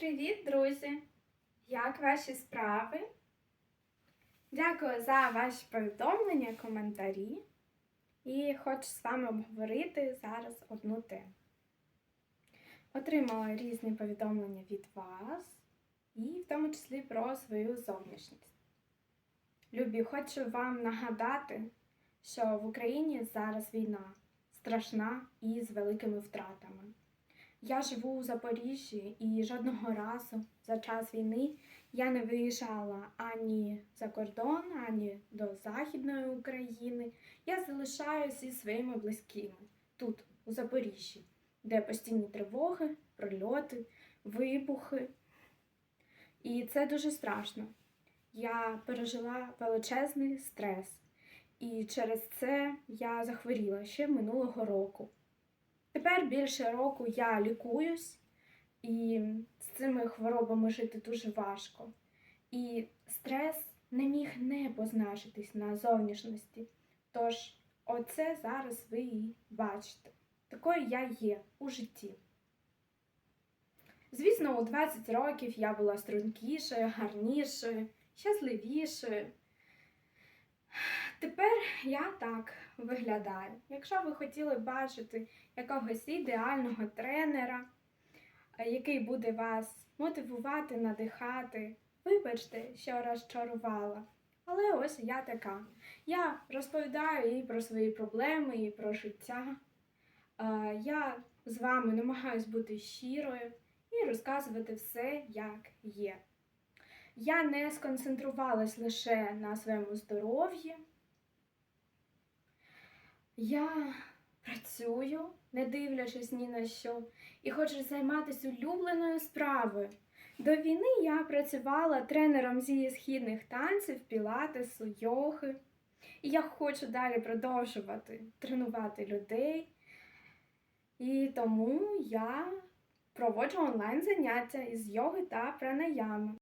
Привіт, друзі! Як ваші справи? Дякую за ваші повідомлення, коментарі. І хочу з вами обговорити зараз одну тему. Отримала різні повідомлення від вас, і в тому числі про свою зовнішність. Любі, хочу вам нагадати, що в Україні зараз війна страшна і з великими втратами. Я живу у Запоріжжі і жодного разу за час війни я не виїжджала ані за кордон, ані до Західної України. Я залишаюся зі своїми близькими тут, у Запоріжжі, де постійні тривоги, прильоти, вибухи. І це дуже страшно. Я пережила величезний стрес, і через це я захворіла ще минулого року. Більше року я лікуюсь, і з цими хворобами жити дуже важко. І стрес не міг не позначитись на зовнішності. Тож, оце зараз ви і бачите. Такою я є у житті. Звісно, у 20 років я була стрункішою, гарнішою, щасливішою. Тепер я так виглядаю. Якщо ви хотіли бачити якогось ідеального тренера, е, який буде вас мотивувати, надихати, вибачте, що розчарувала. Але ось я така. Я розповідаю і про свої проблеми, і про життя. Е, Я з вами намагаюсь бути щирою і розказувати все, як є. Я не сконцентрувалась лише на своєму здоров'ї. Я працюю, не дивлячись ні на що, і хочу займатися улюбленою справою. До війни я працювала тренером зі східних танців, пілатесу, йоги. І я хочу далі продовжувати тренувати людей. І тому я проводжу онлайн заняття із йоги та пранаями.